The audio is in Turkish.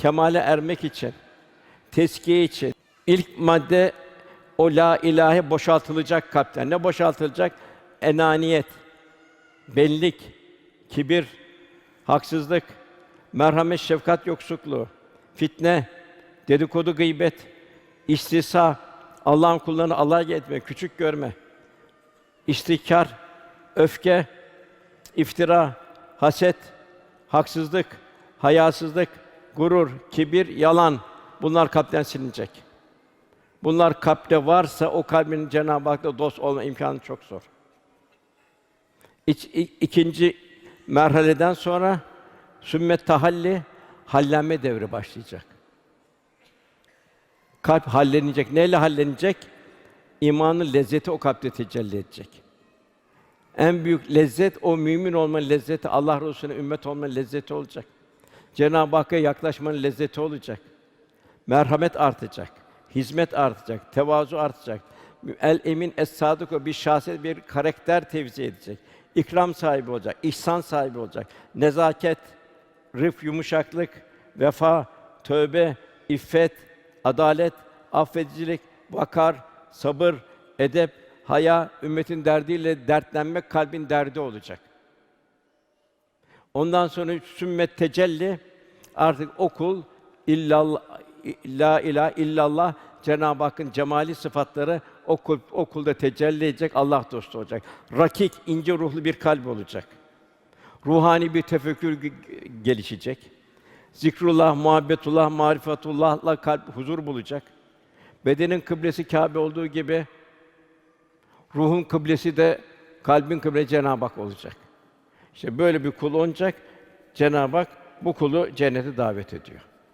kemale ermek için, teskiye için ilk madde o la ilahe boşaltılacak kalpten. Ne boşaltılacak? Enaniyet, benlik, kibir, haksızlık, merhamet, şefkat yoksukluğu, fitne, dedikodu, gıybet, istisa, Allah'ın kullarını alay etme, küçük görme, istihkar, öfke, iftira, haset, haksızlık, hayasızlık, gurur, kibir, yalan bunlar kalpten silinecek. Bunlar kalpte varsa o kalbin Cenab-ı Hak'la dost olma imkanı çok zor. İç, ikinci merhaleden sonra sümmet tahalli hallenme devri başlayacak. Kalp hallenecek. Neyle hallenecek? İmanın lezzeti o kalpte tecelli edecek. En büyük lezzet o mümin olmanın lezzeti, Allah Resulüne ümmet olmanın lezzeti olacak. Cenab-ı Hakk'a yaklaşmanın lezzeti olacak. Merhamet artacak, hizmet artacak, tevazu artacak. El emin es sadık bir şahsiyet bir karakter tevzi edecek. İkram sahibi olacak, ihsan sahibi olacak. Nezaket, rıf, yumuşaklık, vefa, tövbe, iffet, adalet, affedicilik, vakar, sabır, edep, haya, ümmetin derdiyle dertlenmek kalbin derdi olacak. Ondan sonra sümmet tecelli artık okul illallah la ilahe illallah Cenab-ı Hakk'ın cemali sıfatları okul okulda tecelli edecek, Allah dostu olacak. Rakik, ince ruhlu bir kalp olacak. Ruhani bir tefekkür gelişecek. Zikrullah, muhabbetullah, marifetullah'la kalp huzur bulacak. Bedenin kıblesi Kâbe olduğu gibi ruhun kıblesi de kalbin kıblesi Cenab-ı Hak olacak. İşte böyle bir kul olacak. Cenab-ı Hak bu kulu cennete davet ediyor.